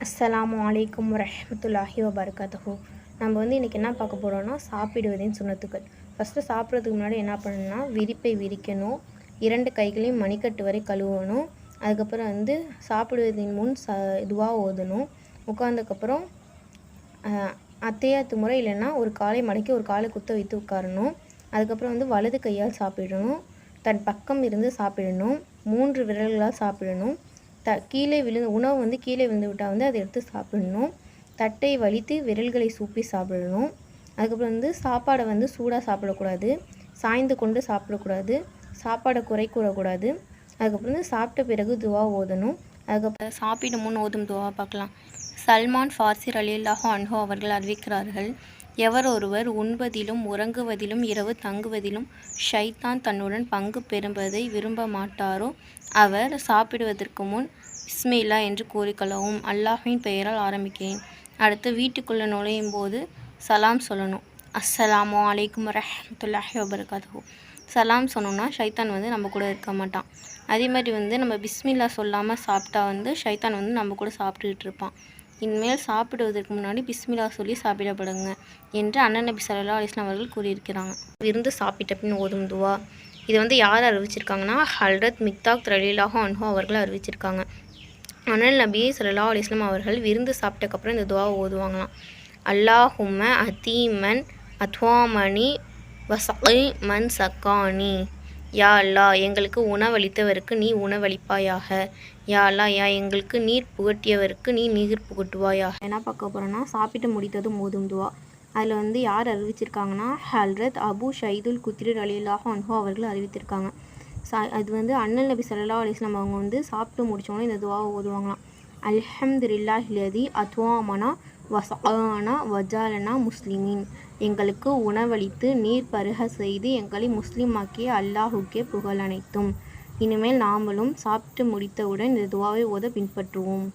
அஸ்லாம் வலைக்கம் வரஹ்மத்துல்லாஹி வபரகாத்துஹு. நம்ம வந்து இன்றைக்கி என்ன பார்க்க போகிறோம்னா சாப்பிடுவதின் சுண்ணத்துக்கள். ஃபஸ்ட்டு சாப்பிட்றதுக்கு முன்னாடி என்ன பண்ணணும்னா விரிப்பை விரிக்கணும். இரண்டு கைகளையும் மணிக்கட்டு வரை கழுவணும். அதுக்கப்புறம் வந்து சாப்பிடுவதின் முன் ச இதுவாக ஓதணும். உட்காந்ததுக்கப்புறம் அத்தையாத்து முறை இல்லைன்னா ஒரு காலை மடக்கி ஒரு காலை குத்த வைத்து உட்காரணும். அதுக்கப்புறம் வந்து வலது கையால் சாப்பிடணும். தன் பக்கம் இருந்து சாப்பிடணும். மூன்று விரல்களால் சாப்பிடணும். த கீழே விழுந்து உணவு வந்து கீழே விழுந்து விட்டால் வந்து அதை எடுத்து சாப்பிடணும். தட்டை வலித்து விரல்களை சூப்பி சாப்பிடணும். அதுக்கப்புறம் வந்து சாப்பாடை வந்து சூடாக சாப்பிடக்கூடாது. சாய்ந்து கொண்டு சாப்பிடக்கூடாது. சாப்பாடை குறை கூறக்கூடாது. அதுக்கப்புறம் வந்து சாப்பிட்ட பிறகு துவா ஓதணும். அதுக்கப்புறம் சாப்பிடும் முன் ஓதும் துவா பார்க்கலாம். சல்மான் ஃபார்சி அலியல்லாஹு அன்ஹோ அவர்கள் அறிவிக்கிறார்கள் எவர் ஒருவர் உண்பதிலும் உறங்குவதிலும் இரவு தங்குவதிலும் ஷைத்தான் தன்னுடன் பங்கு பெறுவதை விரும்ப மாட்டாரோ அவர் சாப்பிடுவதற்கு முன் பிஸ்மில்லா என்று கூறிக்கொள்ளவும் அல்லாஹின் பெயரால் ஆரம்பிக்கிறேன். அடுத்து வீட்டுக்குள்ளே நுழையும் போது சலாம் சொல்லணும். அஸ்ஸலாமு அலைக்கும் ரஹமத்துல்லாஹி வபரகாத்துஹு. சலாம் சொன்னோம்னா ஷைத்தான் வந்து நம்ம கூட இருக்க மாட்டான். அதே மாதிரி வந்து நம்ம பிஸ்மில்லா சொல்லாமல் சாப்பிட்டா வந்து ஷைத்தான் வந்து நம்ம கூட சாப்பிட்டுக்கிட்டு இருப்பான். இனிமேல் சாப்பிடுவதற்கு முன்னாடி பிஸ்மிலா சொல்லி சாப்பிடப்படுங்க என்று அண்ணன் நபி சல்லா அலிஸ்லாம் அவர்கள் கூறியிருக்கிறாங்க. விருந்து சாப்பிட்ட பின் ஓதும் துவா. இதை வந்து யார் அறிவிச்சிருக்காங்கன்னா ஹல்ரத் மிக்தாக் ரலீலாஹு அன்ஹோ அவர்கள் அறிவிச்சிருக்காங்க. அனல் நபி சல்லா அலிஸ்லாம் அவர்கள் விருந்து சாப்பிட்டக்கப்புறம் இந்த துவா ஓதுவாங்களாம். அல்லாஹும்ம அதீமன் அத்வாமணி வசை மன் சக்கானி. யா அல்லா எங்களுக்கு உணவளித்தவருக்கு நீ உணவளிப்பாயாக. யா அல்லா யா எங்களுக்கு நீர் புகட்டியவருக்கு நீ நீர் புகட்டுவாயாக. என்ன பார்க்க போகிறோன்னா சாப்பிட்டு முடித்ததும் மோதும் துவா. அதில் வந்து யார் அறிவிச்சிருக்காங்கன்னா ஹல்ரத் அபு ஷைதுல் குத்ரிர் அலிலாஹ் அன்ஹோ அவர்கள் அறிவித்திருக்காங்க. சா அது வந்து அண்ணல் நபி சல்லா அலிஸ்லாம் அவங்க வந்து சாப்பிட்டு முடித்தோன்னே இந்த துவாவை ஓதுவாங்களாம். அல்ஹம்துலில்லாஹிலதி அத்வாமனா வசானா வஜாலனா முஸ்லிமீன். எங்களுக்கு உணவளித்து நீர் பருக செய்து எங்களை முஸ்லீமாக்கிய அல்லாஹுக்கே புகழ் அனைத்தும். இனிமேல் நாமளும் சாப்பிட்டு முடித்தவுடன் இந்த துவாவை ஓத பின்பற்றுவோம்.